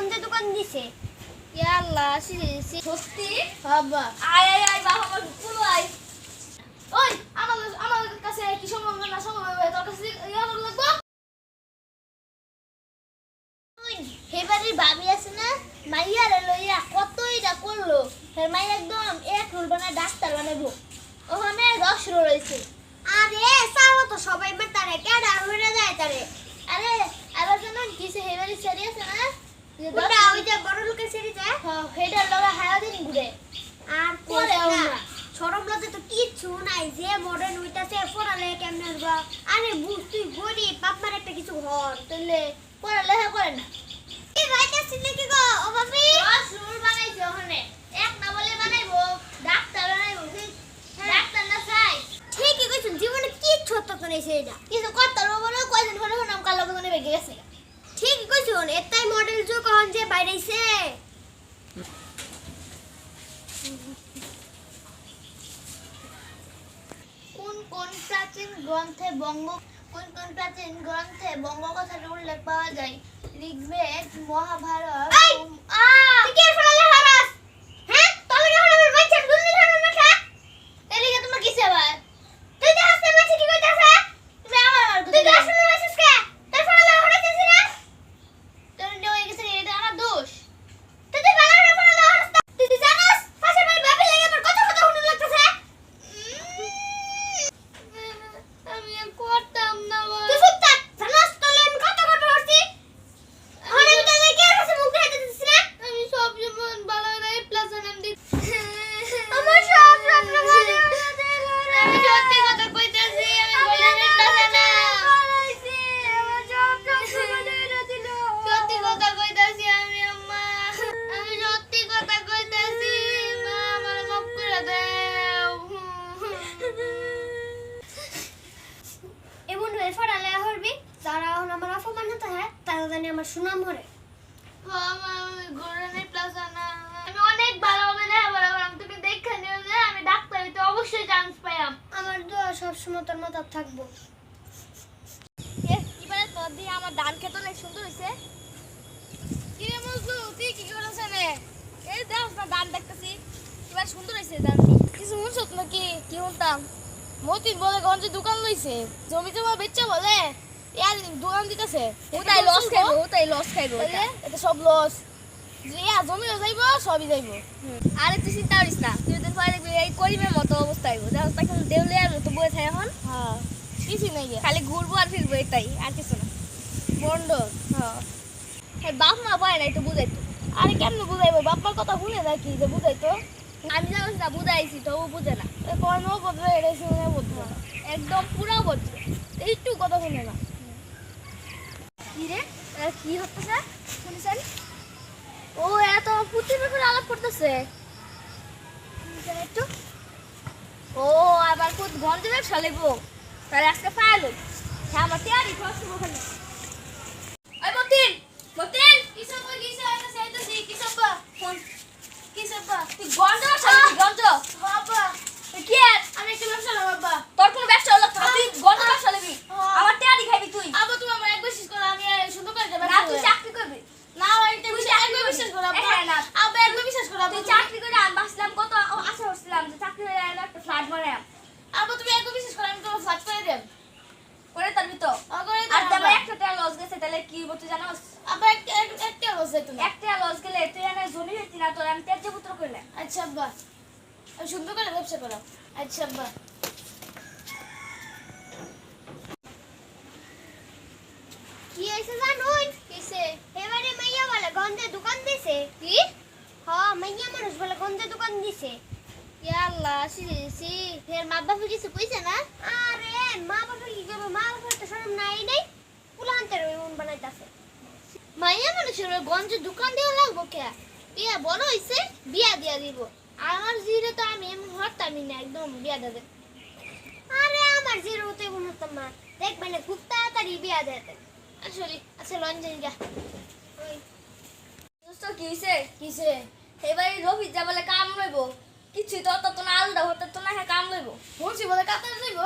গঞ্জে দোকান দিছে। সি সত্যি? বাবা। আয় আয় আয় বাবা পুরো আয়। ওই আমাদের আমাদের কাছে কি সম্ভব না সম্ভব তোর কাছে লাগবে? হেবারির ভাবি আছে না? মাইয়ারে লইয়া কতই যা করল। হে মাই একদম এক রোল বানায় ডাক্তার বানাবো ওখানে দশ রোল রয়েছে। আরে সাও তো সবাই মে তারে কেডা হইরা যায় তারে? আরে আবার যেন কিসে হেবারি সেরি আছে না? যে ওটা ওই যে বড় লোকের সেরি হ্যাঁ, লগা হায়া দিন ঘুরে। আর পরে পরে সরম লতে তো কিচ্ছু নাই যে মডার্ন হইতাছে পড়ালে কেমনে হইবা? আরে বুঝ তুই গরিব বাপমার একটা কিছু ঘর তাহলে পড়ালেখা করে না। কি ভাইতাছিস নাকি গো ও বাপি দশ রুল ওখানে। এক না বলে বানাইবো ডাক্তার বানাইবো ডাক্তার না চাই। ঠিকই কইছুন জীবনে কিচ্ছু হতো তো নেই সেটা কিছু করতে পারব বলে নাম কালো বেগুনে বেগে গেছে। ঠিকই কইছুন যুগ কখন যে বাইরেছে কোন কোন প্রাচীন গ্রন্থে বঙ্গ কোন কোন প্রাচীন গ্রন্থে বঙ্গ কথার উল্লেখ পাওয়া যায়? ঋগ্বেদ মহাভারত এই! উম- আ! তুই কি ফলালে হারাস হ্যাঁ তবে যখন আমার বাচ্চার দুর্নীতি ধরনের মাথা এদিকে তোমার কিসে আবার তুই তো হাসতে মাছি কি কইতাছে তুমি আমার আর তুই তো আসলে মাছিস কে তোর ফলালে হারাছিস না তোর হয়ে গেছে এটা আমার দোষ তুই তো ভালো করে ফলালে হারাস না। তুই তো জানাস পাশের বাড়ির বাপের লাগে আমার কত কথা শুনুন লাগতেছে আমি আমার সুনাম আমি গোরানি প্লাস না আমি অনেক ভালো হবে না বরাবর আমি তুমি দেখে নিও যে আমি ডাক্তারিতে অবশ্যই চান্স পাইয়াম। আমার দোয়া সবসময় তোর মাথা থাকব। এবারে তোর দিয়ে আমার ধান খেতে অনেক সুন্দর হয়েছে কি রে মজু তুই কি করেছে রে এই দেখ না ধান দেখতেছি। এবার সুন্দর হয়েছে ধান। কিছু শুনছত নাকি? কি মতিন বলে গঞ্জে দোকান লইছে। জমি জমা বেচছে বলে। ইয়ার দোকান দিতেছে। ওটাই লস খাইবো ওটাই লস খাইবো বলে এটা। সব লস ইয়া জমিও যাইব সবই যাইব। আরে তুই চিন্তা করিস না তুই তো পরে দেখবি এই করিমের মতো অবস্থা হইব। দেখো তাকে দেউলিয়ার মতো বয়ে থাকে এখন। হ্যাঁ কিছু নাই গিয়া খালি ঘুরবো আর ফিরবো এটাই আর কিছু না। বন্ড। হ্যাঁ। হ্যাঁ বাপ মা পায় না একটু বুঝাইতো। আরে কেমনে বুঝাইবো? বাপ্পার কথা শুনে নাকি যে বুঝাইতো? আমি জানো না বুঝাইছি তবু বুঝে না। কর্ম বদলে এটা শুনে বদলে না একদম পুরো বদলে একটু কথা শুনে না। কি হতেছে শুনেছেন? ও এত পুঁতির ব্যাপারে আলাপ করতেছে। একটু? ও, আবার খুব গন্ধ ব্যবসা লেবো। তাহলে আজকে ফায়াল হ্যাঁ আমার তেয়ারি খরচ ওখানে ওই মতিন মতিন, কিসব কিসব এটা সাইতেছি কিসব ফোন কিসব তুই গন্ধ ব্যবসা গন্ধ? বাবা কি আমি একটা ব্যবসা না বাবা তোর কোনো ব্যবসা হলো না তুই গন্ধ ব্যবসা লিখবি হ্যাঁ। আমার তেয়ারি খাবি তুই আবার তুমি আমার এক বিশ্বাস করো আমি আর সুন্দর করে দেব না তুই চাকরি করবি না আমার একটা বিশ্বাস একবার বিশ্বাস করো আব্বা হ্যাঁ, না। আব্বা একবার বিশ্বাস করো আব্বা তুই চাকরি করে আমি বাঁচলাম কত আশা করছিলাম যে চাকরি করে আমি একটা ফ্ল্যাট বানাই আব্বা তুমি একবার বিশ্বাস করো আমি তোমার ফ্ল্যাট করে দেব করে তারবি তো আগে আর তেমন একটা টাকা লস গেছে তাহলে কি তুই জানোস একটা একটা- একটা লস গেলে তুই এনে জমি হইতি না তোর আমি ত্যায্য পুত্র করলে আচ্ছা আব্বা। আমি সুন্দর করে ব্যবসা করো। আচ্ছা আব্বা। কি হয়েছে জানুন কিসে এবারে মাইয়া বলে গন্ধে দোকান দিছে। কি? হ মাইয়া মানুষ বলে গন্ধে দোকান দিছে। ইয়াল্লা সি সি ফের মা বাবা কিছু কইছে না? আরে মা বাবা কি করবে? মা বাবার তো শরম নাই নাই। পুলান্তের উন বানাইতাছে। মাইয়া মানুষের গঞ্জে দোকান দেওয়া লাগবো কে? বিয়া বড় হইছে বিয়া দিয়া দিব। আমার জিরে তো আমি এমন হরতামই না একদম বিয়া দেবে আরে আমার জিরো হতে উন্নতম মা দেখবে না খুব তাড়াতাড়ি বিয়া দেতে আসলে আচ্ছা লঞ্জন দোস্ত কি হইছে? কিসে এবারে রবি যা বলে কাম লইব। কিছু তো অত তো না আলাদা হতে তো না হ্যাঁ কাম লইব। বলছি বলে কাতার যাইব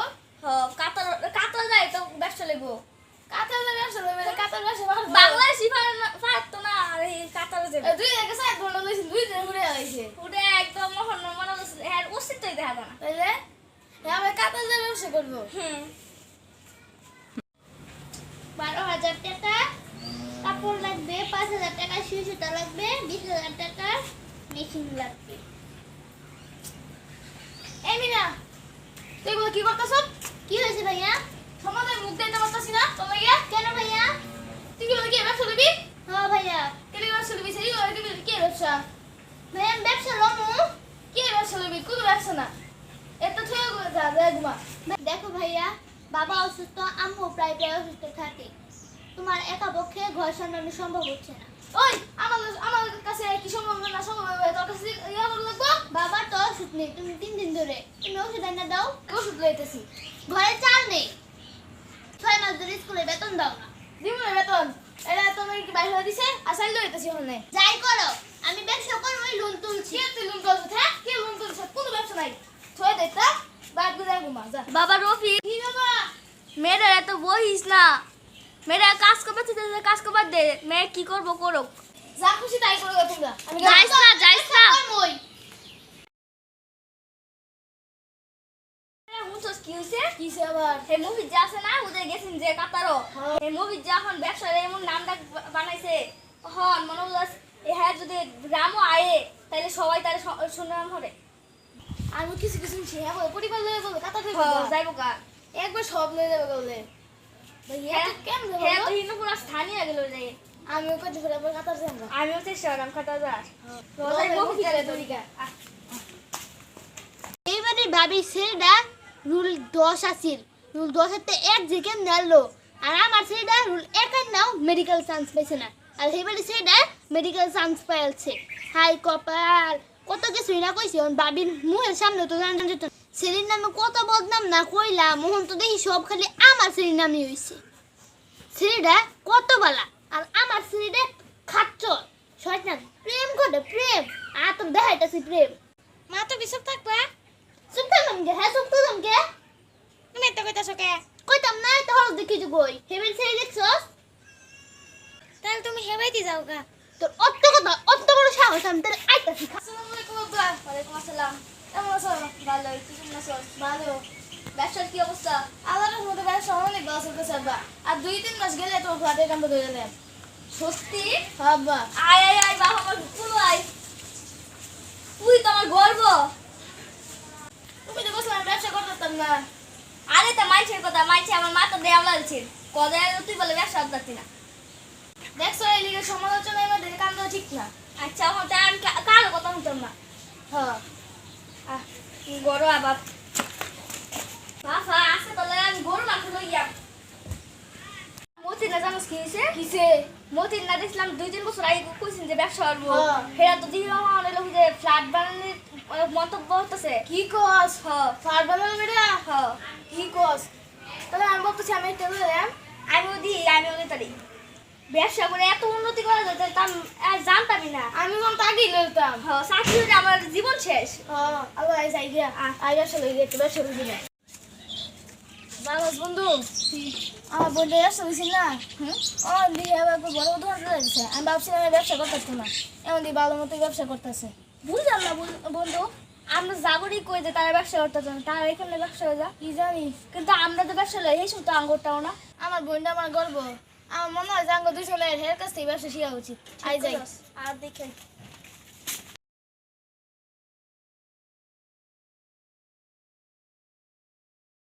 হ কাতার কাতার যায় তো ব্যবসা লইব। কাতার যাবে আসলে কাতার বাসা বাংলাদেশি ফার না আরে কাতারে যাবে। দুই জায়গায় সাইড বন্ধ লইছি দুই জায়গায় ঘুরে আইছে। ওটা একদম মহন মনে হচ্ছে হ্যাঁ অস্তিত্বই দেখা যায় না। তাইলে? আমরা কাতার দিয়ে ব্যবসা করব। হুম। বারো হাজার টাকা কাপড় লাগবে পাঁচ হাজার টাকা সুতা লাগবে বিশ হাজার টাকা মেশিন লাগবে। এই মিনা তুই কি করতেছ? কি হয়েছে ভাইয়া সমাজের মুখ দিতে পারতাছি না তোমার গিয়া কেন ভাইয়া করবি? হ্যাঁ ভাইয়া। ব্যবসা করবি? সেই কি কি ব্যবসা? ভাইয়া আমি ব্যবসা লমু। কি ব্যবসা করবি? কোন ব্যবসা না। এত থয়ে করে যা যা ঘুমা। দেখো ভাইয়া বাবা অসুস্থ আম্মু প্রায় প্রায় অসুস্থ থাকে। তোমার একা পক্ষে ঘর সামলানো সম্ভব হচ্ছে না। ওই আমাদের আমাদের কাছে কি সম্ভব না সম্ভব তোর কাছে ইয়া লাগবো? বাবার তো ওষুধ নেই তুমি তিন দিন ধরে। তুমি ওষুধ এনে দাও। ওষুধ লইতেছি। ঘরে চাল নেই। ছয় মাস ধরে স্কুলে বেতন দাও না। দিব বেতন? এটা তোমার কি বাইরে দিছে? চাইলে লইতেছি ওখানে যাই করো আমি ব্যবসা করব ওই লোন তুলছি। কে তুই লুন করছিস হ্যাঁ? কে লুন করছিস কোনো ব্যবসা নাই। থয়ে দে তা বাদ গুদা ঘুমা যা। বাবা রফি কি বাবা? মেয়েরা এত বহিস না। মেয়েরা কাজ করবে কাজ করবার দে। মেয়ে কি করব করুক। যা খুশি তাই করো তোমরা। আমি যাইস না যাইস না ওই হুঁচস কি হয়েছে কিসে আবার? এই মুভি যে আছে না ওদের গেছেন যে কাতারও। হ্যাঁ। এই মুভি যে এখন ব্যবসার এমন নামটা বানাইছে হন মনে হলো এ হ্যাঁ যদি গ্রামও আয়ে তাহলে সবাই তার সুনাম হবে। আমি কিছু কিছু হ্যাঁ পরিবার লয়ে বলে কাতা থেকে যাইব কা একবার সব লয়ে যাবে বলে হ্যাঁ হ্যাঁ যাব কাতার যাব আমিও চেষ্টা করলাম কাতার রোজাই তরিকা এইবারে ভাবি ছেলেটা রুল দশ আসিল রুল দশ হাতে এক জিকে নাড়লো আর আমার ছেলেটা রুল এক নাও মেডিকেল চান্স পেয়েছে না। আর এইবারে ছেলেটা মেডিকেল চান্স পেয়েছে হাই কপাল, কত কিছুই না কইছি? বাবির মুখের সামনে তো জান যেত। ছেলের নামে কত বদনাম না কইলাম, মোহন তো দেখি সব খালি আমার ছেলের নামে হইছে। ছেলেটা কত বালা, আর আমার ছেলেটা খাচ্ছ শয়তান, প্রেম করে, প্রেম। আর তো দেখাইতেছি প্রেম। মা তো বিসব থাকবা। চুপ থাকলাম গে হ্যাঁ চুপ থাকলাম গে তুমি এত কইতাছো কে কইতাম না তো হল দেখি যে কই হেবেল ছেড়ে দেখছস তাহলে তুমি হেবাইতে যাও গা তোর অত কথা অত বড় সাহস আমি তোর আইতাছি আসসালামু আলাইকুম আব্বা ওয়ালাইকুম আসসালাম কেমন আছো ভালো তুই কেমন আছো ভালো ব্যবসার কি অবস্থা আল্লাহর মতো ব্যবসা অনেক ভালো চলতেছে আব্বা আর দুই তিন মাস গেলে তোমার ফ্ল্যাটের কামটা ধরে নেন সত্যি আব্বা আয় আয় আয় বাবা আমার পুরো আয় তুই তো আমার গর্ব তুমি তো বলছো ব্যবসা করতাম না। আরে তো মাইছের কথা মাইছে আমার মাথা দেওয়া লাগছে কদায় তুই বলে ব্যবসা করতে না। দেখছ এই লিগের সমালোচনা আমাদের কাম দেওয়া ঠিক না। আচ্ছা তাই আমি কারও কথা শুনতাম না। হ্যাঁ গরু আবার বাবা আসে তাহলে আমি গরু মাংস লই যাব মতিন না জানোস কি হয়েছে কিসে? মতিন না দেখলাম দুই তিন বছর আগে কইছেন যে ব্যবসা করব। হেরা তো দিয়ে আমার ফ্ল্যাট বানানোর মন্তব্য হতেছে কি কস হ ফার বানানো বেটা হ কি কস? তাহলে আমি বলতেছি আমি একটা বলে দেন আমিও দিই আমিও দিই তারি। ব্যবসা করে এত উন্নতি করা যায় তা আমি জানতামই না। আমি কোন আগেই লইতাম। হ চাকরি হলে আমার জীবন শেষ। হ্যাঁ আল্লাহ আই গিয়া আই ব্যবসা লই গিয়ে ব্যবসা লই গিয়া জানোস বন্ধু। আমার বন্ধু ব্যবসা হয়েছিল না? ও দিয়ে আবার বড় উদাহরণ লাগছে। আমি ভাবছিলাম ব্যবসা করতেছি না। এমন দিয়ে ভালো মতো ব্যবসা করতেছে। বুঝলাম না বন্ধু আমরা জাগরি কই যে তারা ব্যবসা করতে জন্য তারা এখানে ব্যবসা করে যা। কি জানি? কিন্তু আমরা তো ব্যবসা লই এই শুধু আঙ্গুরটাও না। আমার বোনটা আমার গর্ব। আমার মনে হয় যে আঙ্গ দুই ছেলে হের কাছ থেকে ব্যবসা শিখা উচিত। আই যাই। আর দেখে